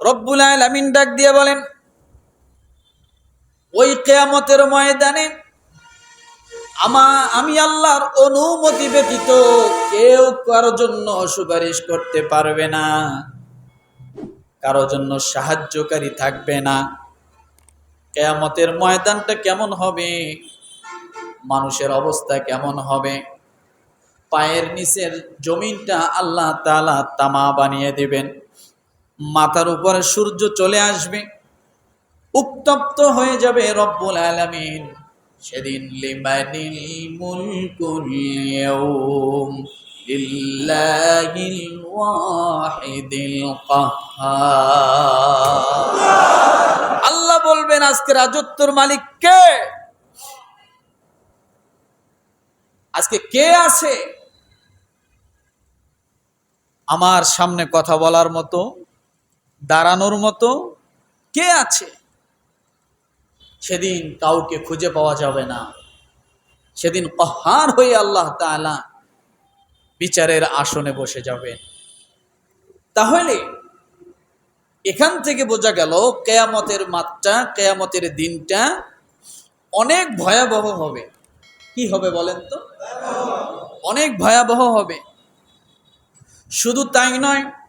রব্বুল আলামিন ডাক দিয়ে বলেন, ওই কেয়ামতের ময়দানে আমা, আমি আল্লাহর অনুমতি ব্যতীত কেউ কারোর জন্য সুপারিশ করতে পারবে না কারোর জন্য সাহায্যকারী থাকবে না। কেয়ামতের ময়দানটা কেমন হবে? মানুষের অবস্থা কেমন হবে? পায়ের নিচের জমিনটা আল্লাহ তালা তামা বানিয়ে দেবেন। মাথার উপরে সূর্য চলে আসবে, উত্তপ্ত হয়ে যাবে রব্বুল আলামিন। সেদিন আল্লাহ বলবেন, আজকে রাজত্বর মালিক কে? আজকে কে আছে? আমার সামনে কথা বলার মতো দাঁড়ানোর মতো কে আছে? সেদিন কাউকে খুঁজে পাওয়া যাবে না। সেদিন কহার হয়ে আল্লাহ তাআলা বিচারের আসনে বসে যাবেন। তাহলে এখান থেকে বোঝা গেল, কেয়ামতের মাত্রা কেয়ামতের দিনটা অনেক ভয়াবহ হবে। কি হবে বলেন তো? অনেক ভয়াবহ হবে। শুধু তাই নয়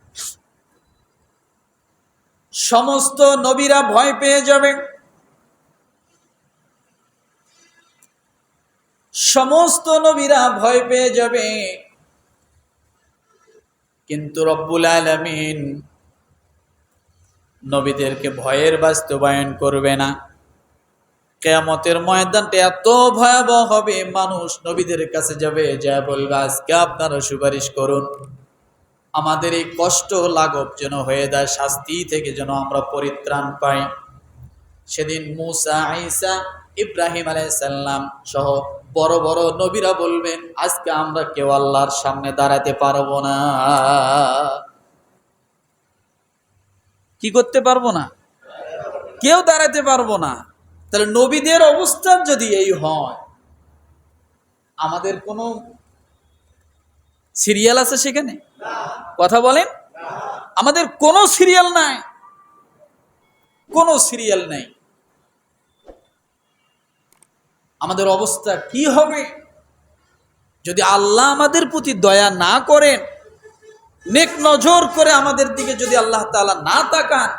সমস্ত নবীরা ভয় পেয়ে যাবে সমস্ত নবীরা ভয় পেয়ে যাবে কিন্তু রব্বুল আলামিন নবীদেরকে ভয়ের বাস্তবায়ন করবে না। কেয়ামতের ময়দানটা এত ভয়াবহ হবে, মানুষ নবীদের কাছে যাবে, যা বলবে, আজকে আপনারা সুপারিশ করুন। আমাদের এই কষ্ট লাঘব যেন হয়ে যায়, শাস্তি থেকে যেন আমরা পরিত্রাণ পাই। সেদিন মুসা, ঈসা, ইব্রাহিম আলাইসাল্লাম সহ বড় বড় নবীরা বলবেন, আজকে আমরা কেউ আল্লাহর সামনে দাঁড়াতে পারব না। কি করতে পারব না? কেউ দাঁড়াতে পারব না। তাহলে নবীদের অবস্থান যদি এই হয়, আমাদের কোনো সিরিয়াল আছে সেখানে? কথা বলেন? আমাদের কোনো সিরিয়াল নাই। কোনো সিরিয়াল নাই। আমাদের অবস্থা কি হবে? যদি আল্লাহ আমাদের প্রতি দয়া না করেন, নেক নজর করে আমাদের দিকে যদি আল্লাহ তাআলা না তাকান,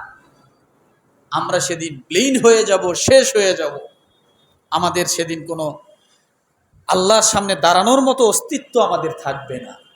আমরা সেদিন ব্লিন হয়ে যাব, শেষ হয়ে যাব। আমাদের সেদিন কোনো আল্লাহর সামনে দাঁড়ানোর মতো অস্তিত্ব আমাদের থাকবে না।